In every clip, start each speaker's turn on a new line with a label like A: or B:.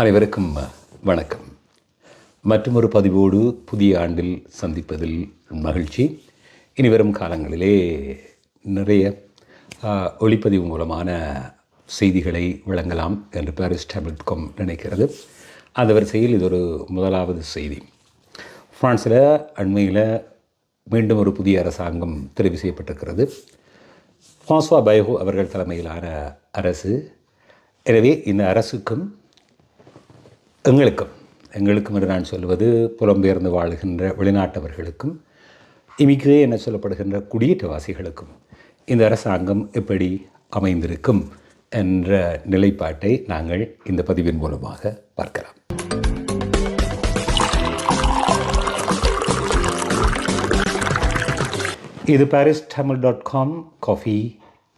A: அனைவருக்கும் வணக்கம். மற்றொரு பதிவோடு புதிய ஆண்டில் சந்திப்பதில் மகிழ்ச்சி. இனி வரும் காலங்களிலே நிறைய ஒளிப்பதிவு மூலமான செய்திகளை வழங்கலாம் என்று பாரிஸ் டாட் காம் நினைக்கிறது. அந்த வரிசையில் இது ஒரு முதலாவது செய்தி. ஃப்ரான்ஸில் அண்மையில் மீண்டும் ஒரு புதிய அரசாங்கம் தெரிவு செய்யப்பட்டிருக்கிறது. ஃபான்சுவா பைஹோ அவர்கள் தலைமையிலான அரசு. எனவே இந்த அரசுக்கும் எங்களுக்கும் எங்களுக்கும் என்று நான் சொல்வது புலம்பெயர்ந்து வாழ்கின்ற வெளிநாட்டவர்களுக்கும் இமிக்ரே என சொல்லப்படுகின்ற குடியேற்றவாசிகளுக்கும் இந்த அரசாங்கம் எப்படி அமைந்திருக்கும் என்ற நிலைப்பாட்டை நாங்கள் இந்த பதிவின் மூலமாக பார்க்கலாம். இது Paris Tamil dot com coffee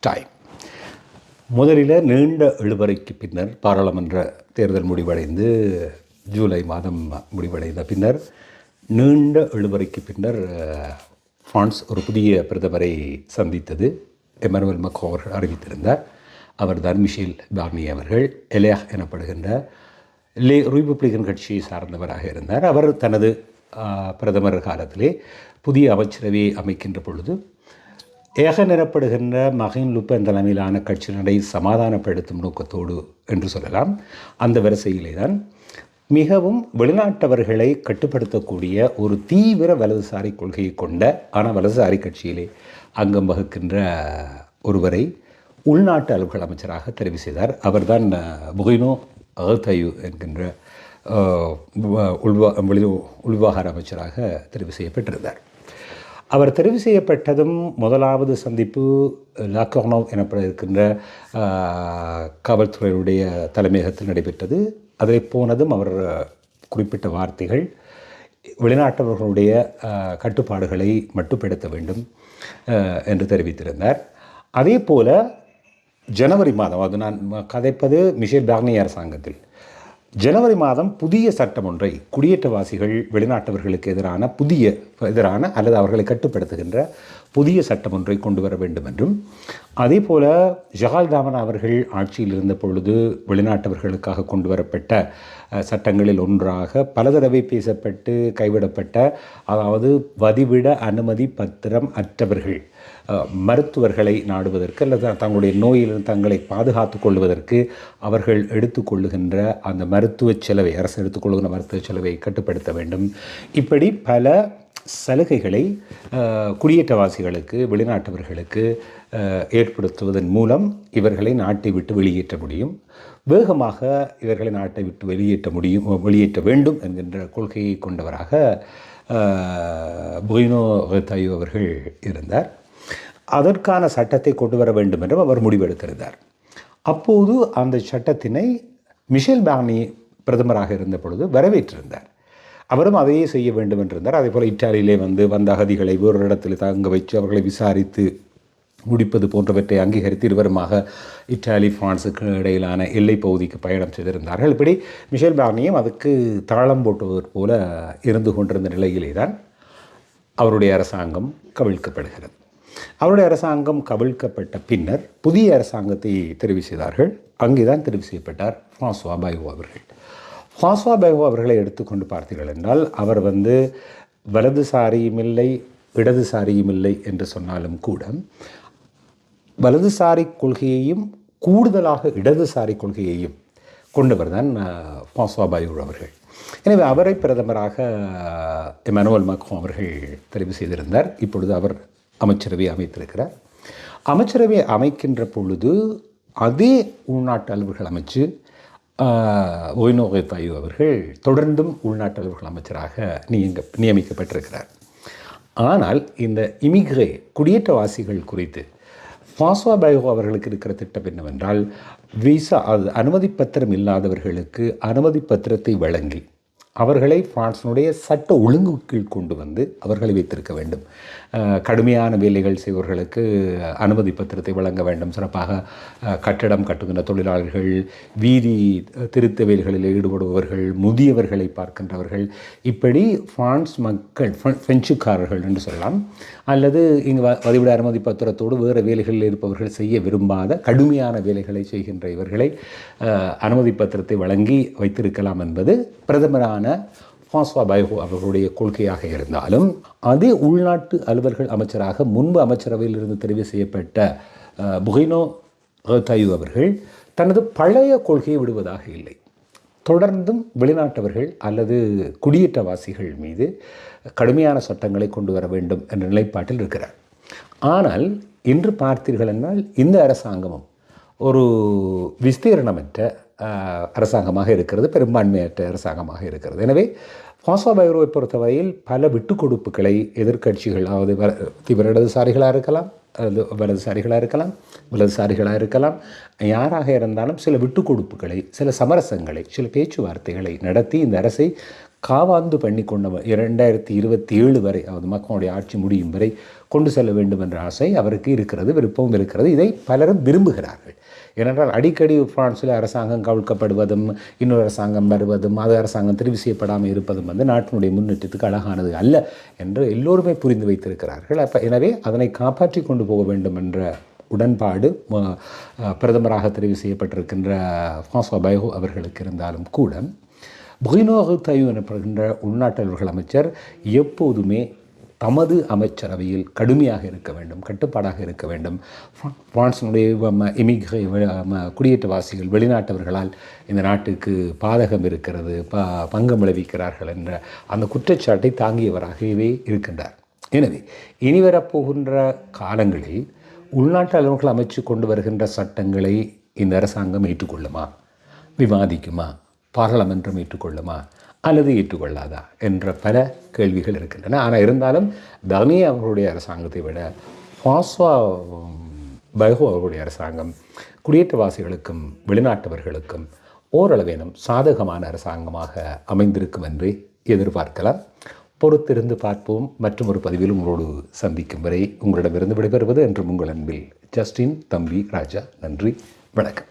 A: time முதலில் நீண்ட இழுபறைக்கு பின்னர் பாராளுமன்ற தேர்தல் முடிவடைந்து ஜூலை மாதம் முடிவடைந்த பின்னர் நீண்ட இழுபறைக்கு பின்னர் ஃப்ரான்ஸ் ஒரு புதிய பிரதமரை சந்தித்தது. எமனுவல் மக்கோ அவர்கள் அறிவித்திருந்தார். அவர்தான் மிஷேல் பார்னி அவர்கள் எலேஹ் எனப்படுகின்ற லே ரிபப்ளிகன் கட்சியை சார்ந்தவராக இருந்தார். அவர் தனது பிரதமர் காலத்திலே புதிய அமைச்சரவையை அமைக்கின்ற பொழுது ஏக நிரப்படுகின்ற மகின் லுப்பன் தலைமையிலான கட்சியினரை சமாதானப்படுத்தும் நோக்கத்தோடு என்று சொல்லலாம். அந்த வரிசையிலே தான் மிகவும் வெளிநாட்டவர்களை கட்டுப்படுத்தக்கூடிய ஒரு தீவிர வலதுசாரி கொள்கையை கொண்ட ஆனால் வலதுசாரி கட்சியிலே அங்கம் வகுக்கின்ற ஒருவரை உள்நாட்டு அலுவல்கள் அமைச்சராக தெரிவு செய்தார். அவர்தான் புகைனோ அகத்தயு என்கின்ற உள்வா வெளி உள்விவகார அமைச்சராக தெரிவு செய்யப்பட்டிருந்தார். அவர் தெரிவு செய்யப்பட்டதும் முதலாவது சந்திப்பு லாக்கோனோவ் எனப்பட இருக்கின்ற காவல்துறையுடைய தலைமையகத்தில் நடைபெற்றது. அதை போனதும் அவர் குறிப்பிட்ட வார்த்தைகள் வெளிநாட்டவர்களுடைய கட்டுப்பாடுகளை மட்டுப்படுத்த வேண்டும் என்று தெரிவித்திருந்தார். அதே போல ஜனவரி மாதம் அது நான் கதைப்பது மிஷேல் பார்னி அரசாங்கத்தில் ஜனவரி மாதம் புதிய சட்டம் ஒன்றை குடியேற்றவாசிகள் வெளிநாட்டவர்களுக்கு எதிரான புதிய எதிரான அல்லது அவர்களை கட்டுப்படுத்துகின்ற புதிய சட்டம் ஒன்றை கொண்டு வர வேண்டும் என்றும் அதே போல் ஜஹால் தாமன் அவர்கள் ஆட்சியில் இருந்த பொழுது வெளிநாட்டவர்களுக்காக கொண்டு வரப்பட்ட சட்டங்களில் ஒன்றாக பல தடவை பேசப்பட்டு கைவிடப்பட்ட அதாவது வதிவிட அனுமதி பத்திரம் அற்றவர்கள் மருத்துவர்களை நாடுவதற்கு அல்லது தங்களுடைய நோயிலிருந்து தங்களை பாதுகாத்து கொள்வதற்கு அவர்கள் எடுத்துக்கொள்ளுகின்ற அந்த மருத்துவ செலவை அரசு எடுத்துக்கொள்ளுகின்ற மருத்துவ செலவை கட்டுப்படுத்த வேண்டும். இப்படி பல சலுகைகளை குடியேற்றவாசிகளுக்கு வெளிநாட்டவர்களுக்கு ஏற்படுத்துவதன் மூலம் இவர்களை நாட்டை விட்டு வெளியேற்ற முடியும். வேகமாக இவர்களை நாட்டை விட்டு வெளியேற்ற முடியும் வெளியேற்ற வேண்டும் என்கின்ற கொள்கையை கொண்டவராக புயினோ தாயு அவர்கள் இருந்தார். அதற்கான சட்டத்தை கொண்டு வர வேண்டும் என்றும் அவர் முடிவெடுத்திருந்தார். அப்போது அந்த சட்டத்தினை மிஷேல் பானி பிரதமராக இருந்த பொழுது வரவேற்றிருந்தார். அவரும் அதையே செய்ய வேண்டும் என்றிருந்தார். அதே போல் இத்தாலியிலே வந்து வந்த அகதிகளை வேறு இடத்தில் தங்க வைத்து அவர்களை விசாரித்து முடிப்பது போன்றவற்றை அங்கீகரித்து இருவருமாக இத்தாலி பிரான்ஸுக்கு இடையிலான எல்லைப் பகுதிக்கு பயணம் செய்திருந்தார்கள். இப்படி மிஷேல் பார்னியும் அதுக்கு தாளம் போட்டுவது போல இருந்து கொண்டிருந்த நிலையிலே தான் அவருடைய அரசாங்கம் கவிழ்க்கப்படுகிறது. அவருடைய அரசாங்கம் கவிழ்க்கப்பட்ட பின்னர் புதிய அரசாங்கத்தை தெரிவு செய்தார்கள். அங்கேதான் தெரிவு செய்யப்பட்டார் ஃப்ரான்சுவா பாய்வோ அவர்கள். ஃப்ரான்சுவா பைவோ அவர்களை எடுத்துக்கொண்டு பார்த்தீர்கள் என்றால் அவர் வந்து வலதுசாரியும் இல்லை இடதுசாரியும் இல்லை என்று சொன்னாலும் கூட வலதுசாரி கொள்கையையும் கூடுதலாக இடதுசாரி கொள்கையையும் கொண்டவர் தான் ஃபாஸ்வா பாயூர் அவர்கள். எனவே அவரை பிரதமராக எமனுவல் மக்ரோ அவர்கள் தெரிவு செய்திருந்தார். இப்பொழுது அவர் அமைச்சரவை அமைத்திருக்கிறார். அமைச்சரவை அமைக்கின்ற பொழுது அதே உள்நாட்டு அலுவல்கள் அமைச்சு ஒய்னோகே தாயு அவர்கள் தொடர்ந்தும் உள்நாட்டு அலுவல்கள் அமைச்சராக நியங்க நியமிக்கப்பட்டிருக்கிறார். ஆனால் இந்த இமிக்ரே குடியேற்றவாசிகள் குறித்து ஃபாஸ்வா பைகோ அவர்களுக்கு இருக்கிற திட்டம் என்னவென்றால் விசா அது அனுமதி பத்திரம் இல்லாதவர்களுக்கு அனுமதி பத்திரத்தை வழங்கி அவர்களை பிரான்ஸினுடைய சட்ட ஒழுங்கு கீழ் கொண்டு வந்து அவர்களை வைத்திருக்க வேண்டும். கடுமையான வேலைகள் செய்வர்களுக்கு அனுமதி பத்திரத்தை வழங்க வேண்டும். சிறப்பாக கட்டடம் கட்டுகின்ற தொழிலாளர்கள் வீதி திருத்த வேலைகளில் ஈடுபடுபவர்கள் முதியவர்களை பார்க்கின்றவர்கள் இப்படி பிரான்ஸ் மக்கள் பிரெஞ்சுக்காரர்கள் என்று சொல்லலாம். அல்லது இங்கு வதிவிட அனுமதி பத்திரத்தோடு வேறு வேலைகளில் இருப்பவர்கள் செய்ய விரும்பாத கடுமையான வேலைகளை செய்கின்ற இவர்களை அனுமதி பத்திரத்தை வழங்கி வைத்திருக்கலாம் என்பது பிரதமரான ஃபான்ஸ்வா பைஹோ அவர்களுடைய கொள்கையாக இருந்தாலும் அதே உள்நாட்டு அலுவல்கள் அமைச்சராக முன்பு அமைச்சரவையில் இருந்து தெரிவு செய்யப்பட்ட புகைனோ தயு அவர்கள் தனது பழைய கொள்கையை விடுவதாக இல்லை. தொடர்ந்தும் வெளிநாட்டவர்கள் அல்லது குடியேற்றவாசிகள் மீது கடுமையான சட்டங்களை கொண்டு வர வேண்டும் என்ற நிலைப்பாட்டில் இருக்கிறார். ஆனால் இன்று பார்த்தீர்கள் என்றால் இந்த அரசாங்கமும் ஒரு விஸ்தீரணமற்ற அரசாங்கமாக இருக்கிறது பெரும்பான்மையற்ற அரசாங்கமாக இருக்கிறது. எனவே பாசா பைரோவை பொறுத்தவரையில் பல விட்டுக் கொடுப்புகளை எதிர்க்கட்சிகள் அதாவது தீவிர இடதுசாரிகளாக இருக்கலாம் அல்லது வலதுசாரிகளாக இருக்கலாம் வலதுசாரிகளாக இருக்கலாம். யாராக இருந்தாலும் சில விட்டுக் கொடுப்புகளை சில சமரசங்களை சில பேச்சுவார்த்தைகளை நடத்தி இந்த அரசை காவாந்து பண்ணி கொண்ட இரண்டாயிரத்தி இருபத்தி ஏழு வரை அதாவது மக்களுடைய ஆட்சி முடியும் வரை கொண்டு செல்ல வேண்டும் என்ற ஆசை அவருக்கு இருக்கிறது விருப்பம் இருக்கிறது. இதை பலரும் விரும்புகிறார்கள். ஏனென்றால் அடிக்கடி பிரான்சில் அரசாங்கம் கவிழ்க்கப்படுவதும் இன்னொரு அரசாங்கம் வருவதும் அது அரசாங்கம் தெரிவு செய்யப்படாமல் இருப்பதும் வந்து நாட்டினுடைய முன்னேற்றத்துக்கு அழகானது அல்ல என்று எல்லோருமே புரிந்து வைத்திருக்கிறார்கள். அப்போ எனவே அதனை காப்பாற்றி கொண்டு போக வேண்டும் என்ற உடன்பாடு பிரதமராக தெரிவு செய்யப்பட்டிருக்கின்ற ஃபான்சுவா பைஹோ அவர்களுக்கு இருந்தாலும் கூட புகினோகு தயு எனப்படுகின்ற உள்நாட்டவர்கள் அமைச்சர் எப்போதுமே தமது அமைச்சரவையில் கடுமையாக இருக்க வேண்டும் கட்டுப்பாடாக இருக்க வேண்டும். பிர- பிரான்சினுடைய குடியேற்றவாசிகள் வெளிநாட்டவர்களால் இந்த நாட்டுக்கு பாதகம் இருக்கிறது ப பங்கம் விளைவிக்கிறார்கள் என்ற அந்த குற்றச்சாட்டை தாங்கியவராகவே இருக்கின்றார். எனவே இனி வரப்போகின்ற காலங்களில் உள்நாட்டு அலுவலர்கள் அமைச்சு கொண்டு வருகின்ற சட்டங்களை இந்த அரசாங்கம் ஏற்றுக்கொள்ளுமா? விவாதிக்குமா? பாராளுமன்றம் ஏற்றுக்கொள்ளுமா? அல்லது ஏற்றுக்கொள்ளாதா என்ற பல கேள்விகள் இருக்கின்றன. ஆனால் இருந்தாலும் தனி அவர்களுடைய அரசாங்கத்தை விட ஃபாஸ்வா பைஹோ அவர்களுடைய அரசாங்கம் குடியேற்றவாசிகளுக்கும் வெளிநாட்டவர்களுக்கும் ஓரளவேனும் சாதகமான அரசாங்கமாக அமைந்திருக்கும் என்று எதிர்பார்க்கலாம். பொறுத்திருந்து பார்ப்போம். மற்றும் ஒரு பதிவில் உங்களோடு சந்திக்கும் வரை உங்களிடமிருந்து விடைபெறுவது என்று உங்கள் அன்பில் ஜஸ்டின் தம்பி ராஜா. நன்றி. வணக்கம்.